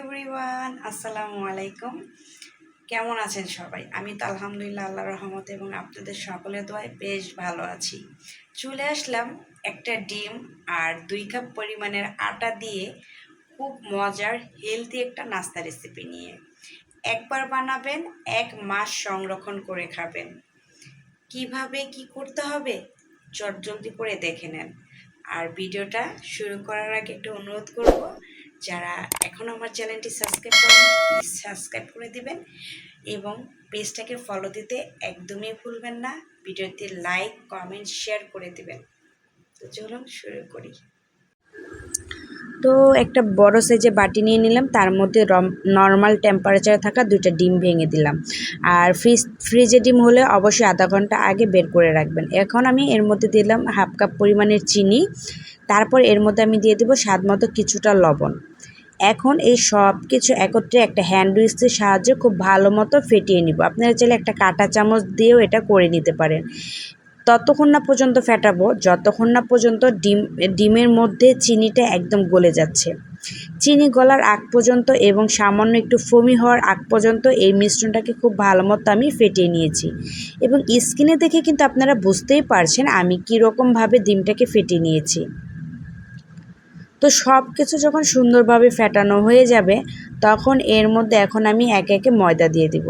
Everyone আসসালামু আলাইকুম। কেমন আছেন সবাই? আমি তো আলহামদুলিল্লাহ আল্লাহ রহমত এবং আপনাদের সকলের দোয়ায় বেশ ভালো আছি। চলে আসলাম একটা ডিম আর দুই কাপ পরিমাণের আটা দিয়ে খুব মজার হেলদি একটা নাস্তা রেসিপি নিয়ে। একবার বানাবেন, এক মাস সংরক্ষণ করে খাবেন। কীভাবে, কি করতে হবে? চট জলদি করে দেখে নেন। আর ভিডিওটা শুরু করার আগে একটু অনুরোধ করব যারা এখন আমার চ্যানেলটি সাবস্ক্রাইব করেন সাবস্ক্রাইব করে দিবেন এবং পেজটাকে ফলো দিতে একদমই ভুলবেন না। ভিডিওতে লাইক কমেন্ট শেয়ার করে দিবেন। তো চলুন শুরু করি। তো একটা বড় সাইজে বাটি নিয়ে নিলাম, তার মধ্যে নর্মাল টেম্পারেচারে থাকা দুইটা ডিম ভেঙে দিলাম। আর ফ্রিজ ফ্রিজে ডিম হলে অবশ্যই আধা ঘণ্টা আগে বের করে রাখবেন। এখন আমি এর মধ্যে দিলাম হাফ কাপ পরিমাণের চিনি, তারপর এর মধ্যে আমি দিয়ে দেবো স্বাদ মতো কিছুটা লবণ। এখন এই সব কিছু একত্রে একটা হ্যান্ড উইস্কের সাহায্যে খুব ভালো মতো ফেটিয়ে নিব। আপনারা চাইলে একটা কাঁটা চামচ দিয়েও এটা করে নিতে পারেন। ততক্ষণ না পর্যন্ত ফেটাবো, যতক্ষণ না পর্যন্ত ডিম, ডিমের মধ্যে চিনিটা একদম গলে যাচ্ছে। চিনি গলার আগ পর্যন্ত এবং সামান্য একটু ফমি হওয়ার আগ পর্যন্ত এই মিশ্রণটাকে খুব ভালো মতো আমি ফেটিয়ে নিয়েছি। এবং স্কিনে দেখে কিন্তু আপনারা বুঝতেই পারছেন আমি কীরকমভাবে ডিমটাকে ফেটিয়ে নিয়েছি। তো সব কিছু যখন সুন্দরভাবে ফেটানো হয়ে যাবে, তখন এর মধ্যে এখন আমি একে একে ময়দা দিয়ে দিব।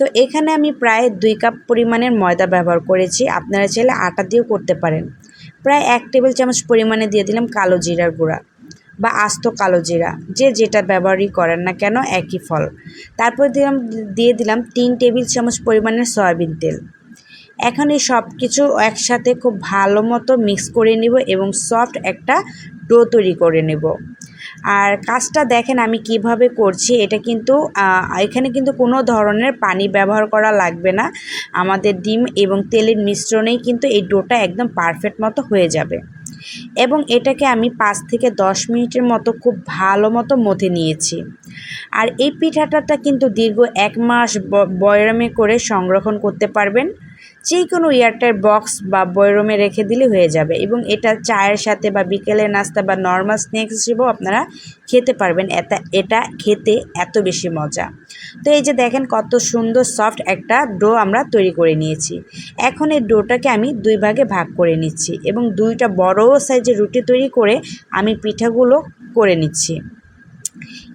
তো এখানে আমি প্রায় দুই কাপ পরিমাণের ময়দা ব্যবহার করেছি। আপনারা চাইলে আটা দিয়েও করতে পারেন। প্রায় এক টেবিল চামচ পরিমাণে দিয়ে দিলাম কালো জিরার গুঁড়া বা আস্ত কালো জিরা। যে যেটা ব্যবহারই করেন না কেন, একই ফল। তারপর দিলাম, দিয়ে দিলাম তিন টেবিল চামচ পরিমাণের সয়াবিন তেল। এখন এই সব কিছু একসাথে খুব ভালো মতো মিক্স করে নিব এবং সফট একটা ডো তৈরি করে নেব। আর কাজটা দেখেন আমি কীভাবে করছি, এটা কিন্তু এখানে কিন্তু কোনো ধরনের পানি ব্যবহার করা লাগবে না। আমাদের ডিম এবং তেলের মিশ্রণেই কিন্তু এই ডোটা একদম পারফেক্ট মতো হয়ে যাবে। এবং এটাকে আমি পাঁচ থেকে দশ মিনিটের মতো খুব ভালো মতো মথে নিয়েছি। আর এই পিঠাটাটা কিন্তু দীর্ঘ এক মাস বয়রামে করে সংরক্ষণ করতে পারবেন। যে কোনো এয়ারটাইট বক্স বা বয়রমে রেখে দিলে হয়ে যাবে এবং এটা চায়ের সাথে বা বিকেলের নাস্তা বা নর্মাল স্ন্যাক্স হিসেবেও আপনারা খেতে পারবেন। এটা এটা খেতে এত বেশি মজা। তো এই যে দেখেন কত সুন্দর সফট একটা ডো আমরা তৈরি করে নিয়েছি। এখন এই ডোটাকে আমি দুই ভাগে ভাগ করে নিচ্ছি এবং দুইটা বড় সাইজের রুটি তৈরি করে আমি পিঠাগুলো করে নিচ্ছি।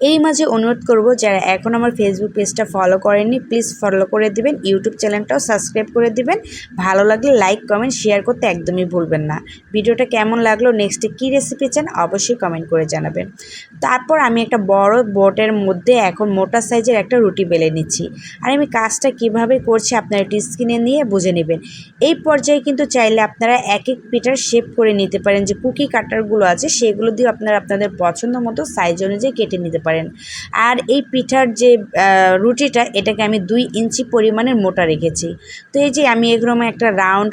এই মাঝে অনুরোধ করব, যারা এখন আমার ফেসবুক পেজটা ফলো করেননি প্লিজ ফলো করে দিবেন ইউটিউব চ্যানেলটাও সাবস্ক্রাইব করে দিবেন। ভালো লাগলে লাইক কমেন্ট শেয়ার করতে একদমই ভুলবেন না। ভিডিওটা কেমন লাগল নেক্সটে কী রেসিপি চান, অবশ্যই কমেন্ট করে জানাবেন। তারপর আমি একটা বড় বোটের মধ্যে এখন মোটা সাইজের একটা রুটি বেলে নিচ্ছি। আর আমি কাজটা কীভাবে করছি, আপনারা একটি স্ক্রিনে নিয়ে বুঝে নেবেন। এই পর্যায়ে কিন্তু চাইলে আপনারা এক এক পিটার শেপ করে নিতে পারেন। যে কুকি কাটারগুলো আছে, সেগুলো দিয়ে আপনারা আপনাদের পছন্দ মতো সাইজ অনুযায়ী কেটে নিতে পারেন। আর এই পিঠার যে রুটিটা, এটাকে আমি দুই ইঞ্চি পরিমাণের মোটা রেখেছি। তো এই যে আমি এরকম একটা রাউন্ড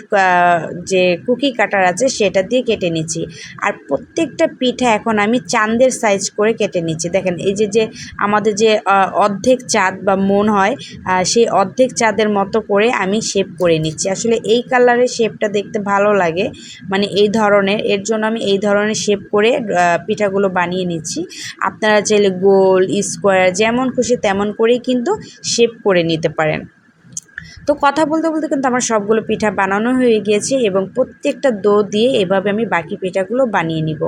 যে কুকি কাটার আছে, সেটা দিয়ে কেটে নিচ্ছি। আর প্রত্যেকটা পিঠা এখন আমি চাঁদের সাইজ করে কেটে নিচ্ছি। দেখেন, এই যে যে আমাদের যে অর্ধেক চাঁদ বা মন হয় সেই অর্ধেক চাঁদের মতো করে আমি শেপ করে নিচ্ছি। আসলে এই কালারের শেপটা দেখতে ভালো লাগে। মানে এই ধরনের, এর জন্য আমি এই ধরনের শেপ করে পিঠাগুলো বানিয়ে নিচ্ছি। আপনারা গোল স্কোয়ার যেমন খুশি তেমন করেই কিন্তু শেপ করে নিতে পারেন। তো কথা বলতে বলতে কিন্তু আমার সবগুলো পিঠা বানানো হয়ে গিয়েছে এবং প্রত্যেকটা দো দিয়ে এভাবে আমি বাকি পিঠাগুলো বানিয়ে নিব।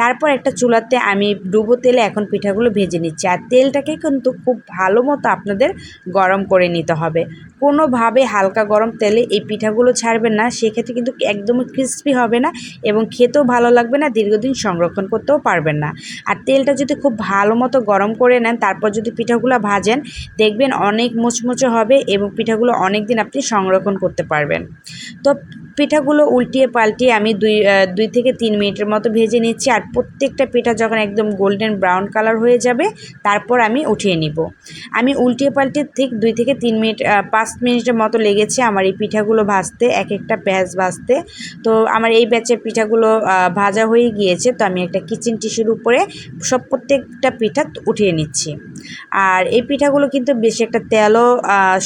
তারপর একটা চুলাতে আমি ডুবো তেলে এখন পিঠাগুলো ভেজে নিচ্ছি। আর তেলটাকে কিন্তু খুব ভালো মতো আপনাদের গরম করে নিতে হবে। কোনোভাবে হালকা গরম তেলে এই পিঠাগুলো ছাড়বেন না, সেক্ষেত্রে কিন্তু একদমই ক্রিস্পি হবে না এবং খেতেও ভালো লাগবে না, দীর্ঘদিন সংরক্ষণ করতেও পারবেন না। আর তেলটা যদি খুব ভালো মতো গরম করে নেন, তারপর যদি পিঠাগুলো ভাজেন, দেখবেন অনেক মুচমুচে হবে এবং পিঠাগুলো অনেক দিন আপনি সংরক্ষণ করতে পারবেন। তো পিঠাগুলো উল্টিয়ে পাল্টিয়ে আমি দুই দুই থেকে তিন মিনিটের মতো ভেজে নিচ্ছি আর প্রত্যেকটা পিঠা যখন একদম গোল্ডেন ব্রাউন কালার হয়ে যাবে, তারপর আমি উঠিয়ে নিব। আমি উল্টিয়ে পাল্টিয়ে ঠিক দুই থেকে তিন মিনিট পাঁচ মিনিটের মতো লেগেছে আমার এই পিঠাগুলো ভাজতে, এক একটা ব্যাচ ভাজতে। তো আমার এই ব্যাচের পিঠাগুলো ভাজা হয়ে গিয়েছে, তো আমি একটা কিচেন টিস্যুর উপরে সব প্রত্যেকটা পিঠা উঠিয়ে নিচ্ছি। আর এই পিঠাগুলো কিন্তু বেশি একটা তেলও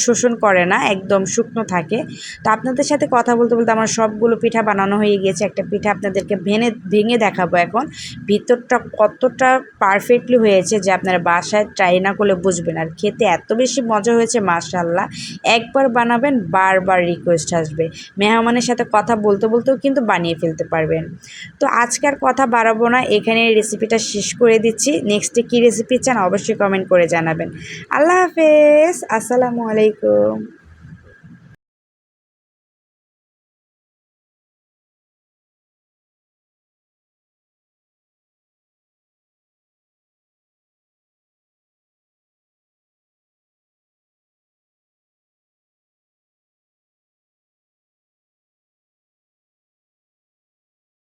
শোষণ করে না, একদম শুকনো থাকে। তো আপনাদের সাথে কথা বলতে বলতে আমার সবগুলো পিঠা বানানো হয়ে গিয়েছে একটা পিঠা আপনাদেরকে ভেঙে ভেঙে দেখাবো এখন। ভিতরটা কতটা পারফেক্টলি হয়েছে যে আপনারা বাসায় ট্রাই না করলে বুঝবেন। আর খেতে এত বেশি মজা হয়েছে মাশাল্লাহ একবার বানাবেন, বারবার রিকোয়েস্ট আসবে। মেহমানের সাথে কথা বলতে বলতেও কিন্তু বানিয়ে ফেলতে পারবেন। তো আজকে আর কথা বাড়াবো না। এখানে রেসিপিটা শেষ করে দিচ্ছি। নেক্সটে কী রেসিপি চান অবশ্যই করে জানাবেন। আল্লাহ হাফেজ আসসালামু আলাইকুম।